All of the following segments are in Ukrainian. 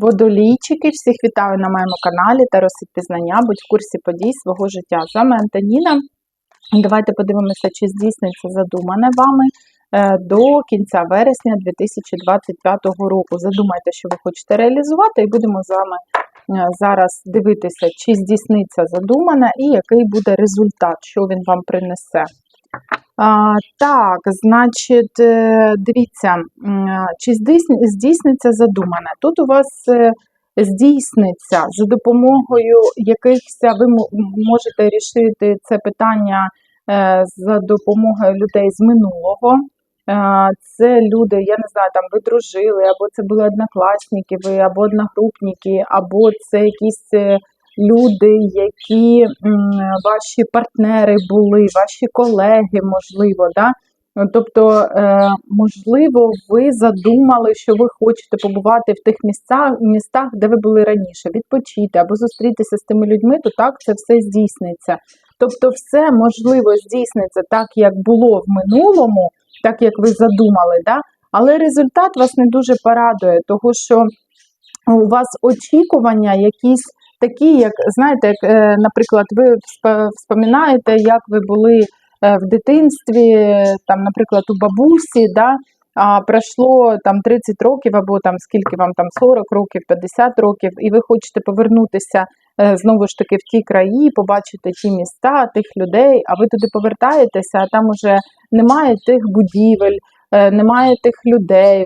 Водолійчики, всіх вітаю на моєму каналі та розпізнання, будь в курсі подій свого життя. З вами Антоніна. Давайте подивимося, чи здійсниться задумане вами е, до кінця вересня 2025 року. Задумайте, що ви хочете реалізувати, і будемо з вами е, зараз дивитися, чи здійсниться задумане і який буде результат, що він вам принесе. Так, значить, е, дивіться, чи здійсн- здійсниться задумане. Тут у вас е, здійсниться за допомогою якихось ви можете рішити це питання е, за допомогою людей з минулого. Це люди, я не знаю, там ви дружили, або це були однокласники, ви, або одногрупники, або це якісь люди, які ваші партнери були, ваші колеги, можливо, да? Тобто, е, можливо, ви задумали, що ви хочете побувати в тих місцях, містах, де ви були раніше, відпочити або зустрітися з тими людьми, то так це все здійсниться. Тобто, все можливо здійсниться так, як було в минулому, так як ви задумали, да? але результат вас не дуже порадує, тому що у вас очікування якісь такі, як знаєте, як, е, наприклад, ви всп- вспоминаєте, як ви були е, в дитинстві, там, наприклад, у бабусі, да, а пройшло там 30 років, або там скільки вам там 40 років, 50 років, і ви хочете повернутися е, знову ж таки в ті краї, побачити ті міста, тих людей, а ви туди повертаєтеся, а там уже немає тих будівель. Немає тих людей,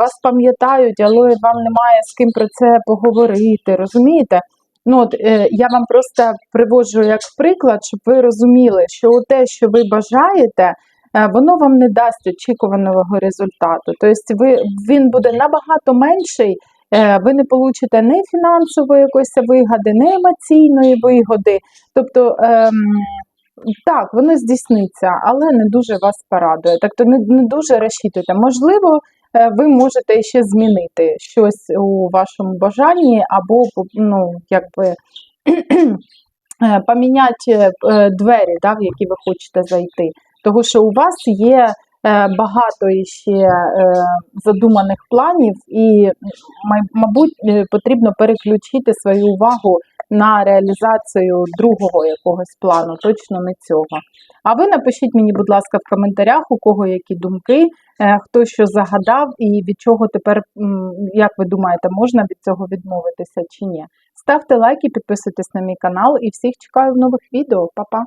вас пам'ятають, але вам немає з ким про це поговорити. Розумієте? Ну от е, я вам просто приводжу як приклад, щоб ви розуміли, що те, що ви бажаєте, е, воно вам не дасть очікуваного результату. Тобто ви, він буде набагато менший. е, Ви не получите ні фінансової якоїсь вигоди, ні емоційної вигоди. Тобто, ем, так, воно здійсниться, але не дуже вас порадує. Тобто не, не дуже розчитуйте. Можливо, ви можете ще змінити щось у вашому бажанні, або ну, якби е, поміняти е, двері, да, в які ви хочете зайти. Тому що у вас є е, багато ще е, задуманих планів, і, мабуть, е, потрібно переключити свою увагу на реалізацію другого якогось плану, точно не цього. А ви напишіть мені, будь ласка, в коментарях, у кого які думки, е, хто що загадав, і від чого тепер, як ви думаєте, можна від цього відмовитися чи ні. Ставте лайки, підписуйтесь на мій канал і всіх чекаю в нових відео. Па-па!